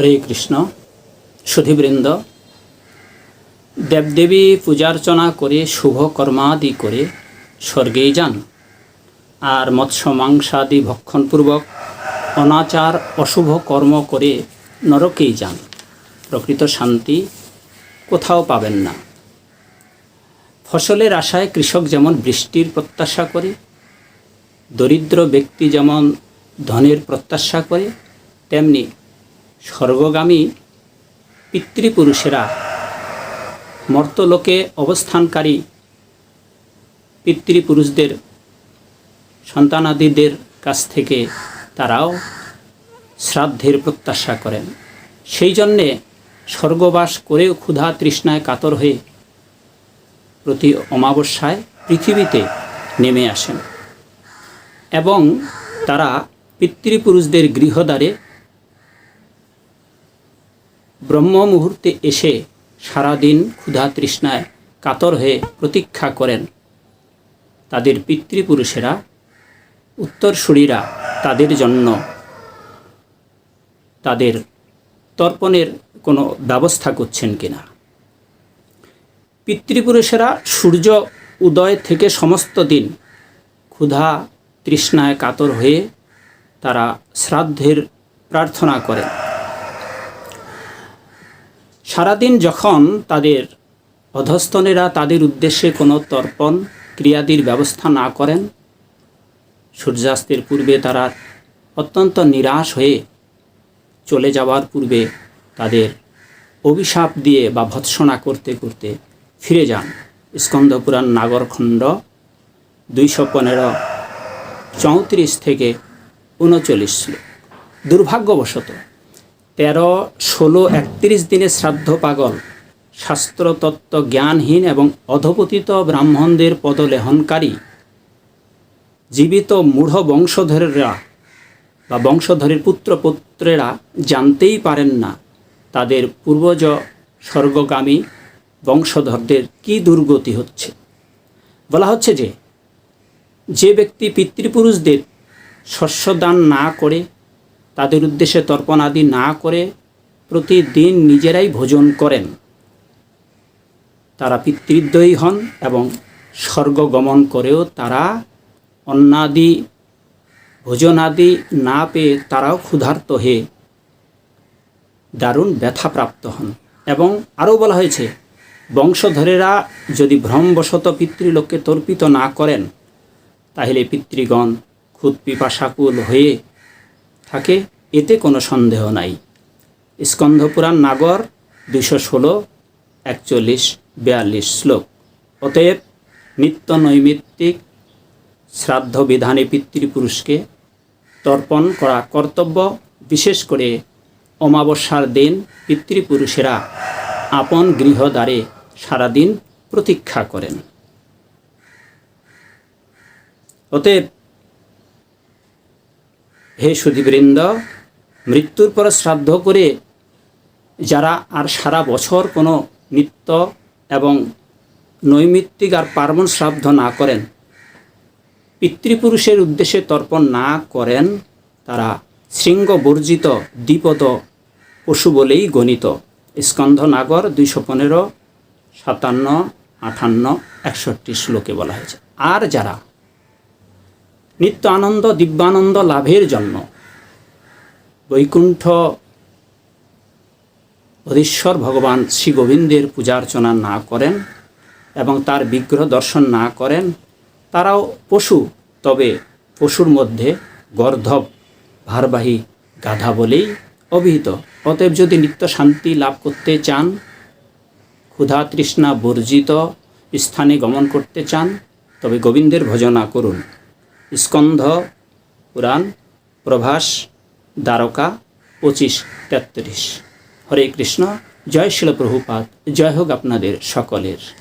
হরে কৃষ্ণ, সুধীবৃন্দ। দেবদেবী পূজার্চনা করে, শুভ কর্মাদি করে স্বর্গেই যান। আর মৎস্য মাংসাদি ভক্ষণপূর্বক অনাচার, অশুভ কর্ম করে নরকেই যান। প্রকৃত শান্তি কোথাও পাবেন না। ফসলের আশায় কৃষক যেমন বৃষ্টির প্রত্যাশা করে, দরিদ্র ব্যক্তি যেমন ধনের প্রত্যাশা করে, তেমনি স্বর্গগামী পিতৃপুরুষেরা মর্তলোকে অবস্থানকারী পিতৃপুরুষদের, সন্তানাদিদের কাছ থেকে তারাও শ্রাদ্ধের প্রত্যাশা করেন। সেই জন্যে স্বর্গবাস করেও ক্ষুধা তৃষ্ণায় কাতর হয়ে প্রতি অমাবস্যায় পৃথিবীতে নেমে আসেন এবং তারা পিতৃপুরুষদের গৃহদ্বারে ব্রহ্ম মুহূর্তে এসে সারাদিন ক্ষুধা তৃষ্ণায় কাতর হয়ে প্রতীক্ষা করেন। তাদের পিতৃপুরুষেরা, উত্তরসূরীরা তাদের জন্য তাদের তর্পণের কোনো ব্যবস্থা করছেন কিনা। পিতৃপুরুষেরা সূর্য উদয় থেকে সমস্ত দিন ক্ষুধা তৃষ্ণায় কাতর হয়ে তারা শ্রাদ্ধের প্রার্থনা করেন। সারাদিন যখন তাদের অধস্তনেরা তাদের উদ্দেশ্যে কোনো তর্পণ ক্রিয়াদির ব্যবস্থা না করেন, সূর্যাস্তের পূর্বে তারা অত্যন্ত নিরাশ হয়ে চলে যাওয়ার পূর্বে তাদের অভিশাপ দিয়ে বা ভৎসনা করতে করতে ফিরে যান। স্কন্দপুরাণ নাগরখণ্ড দুইশো পনেরো চৌত্রিশ থেকে উনচল্লিশ শ্লোক। দুর্ভাগ্যবশত তেরো, ষোলো, একত্রিশ দিনে শ্রাদ্ধ পাগল। শাস্ত্রতত্ত্ব জ্ঞানহীন এবং অধপতিত ব্রাহ্মণদের পদলেহনকারী। জীবিত মূঢ় বংশধরেরা বা বংশধরের পুত্রপুত্রেরা জানতেই পারেন না তাদের পূর্বজ স্বর্গগামী বংশধরদের কি দুর্গতি হচ্ছে। বলা হচ্ছে যে যে ব্যক্তি পিতৃপুরুষদের শস্যদান না করে তাদের উদ্দেশ্যে তর্পণ আদি না করে প্রতিদিন নিজেরাই ভোজন করেন। তারা পিতৃদ্বয়ী হন এবং স্বর্গ গমন করেও তারা অন্নাদি, ভোজনাদি না পেয়ে তারাও ক্ষুধার্ত হয়ে দারুণ ব্যথাপ্রাপ্ত হন। এবং আরও বলা হয়েছে, বংশধরেরা যদি ভ্রমবশত পিতৃলোককে তর্পিত না করেন, তাহলে পিতৃগণ খুদ পিপাসাকুল হয়ে থাকে, এতে কোনো সন্দেহ নাই। স্কন্ধপুরাণ নাগর দুশো ষোলো, একচল্লিশ, বিয়াল্লিশ শ্লোক। অতএব নিত্য নৈমিত্তিক শ্রাদ্ধ বিধানে পিতৃপুরুষকে তর্পণ করা কর্তব্য, বিশেষ করে অমাবস্যার দিন পিতৃপুরুষেরা আপন গৃহদ্বারে সারাদিন প্রতীক্ষা করেন। অতএব হে সুধীবৃন্দ মৃত্যুর পর শ্রাদ্ধ করে যারা আর সারা বছর কোনো নিত্য এবং নৈমিত্তিক আর পার্বণ শ্রাদ্ধ না করেন, পিতৃপুরুষের উদ্দেশ্যে তর্পণ না করেন, তারা শৃঙ্গ বর্জিত দ্বিপদ পশু বলেই গণিত। স্কন্ধ নাগর দুইশো পনেরো, সাতান্ন আটান্ন একষট্টি শ্লোকে বলা হয়েছে। আর যারা নিত্য আনন্দ দিব্যানন্দ লাভের জন্য। বৈকুণ্ঠ অধীশ্বর ভগবান শ্রী গোবিন্দের পূজা অর্চনা না করেন এবং তার বিগ্রহ দর্শন না করেন, তারাও পশু, তবে পশুর মধ্যে গর্ধব, ভারবাহী গাধা বলেই অভিহিত। অতএব যদি নিত্য শান্তি লাভ করতে চান, ক্ষুধা তৃষ্ণা বর্জিত স্থানে গমন করতে চান, তবে গোবিন্দের ভজনা করুন। স্কন্ধ, পুরাণ, প্রভাস, দ্বারকা, পঁচিশ, তেত্রিশ। হরে কৃষ্ণ, জয় শিল প্রভুপাত, জয় হোক আপনাদের সকলের।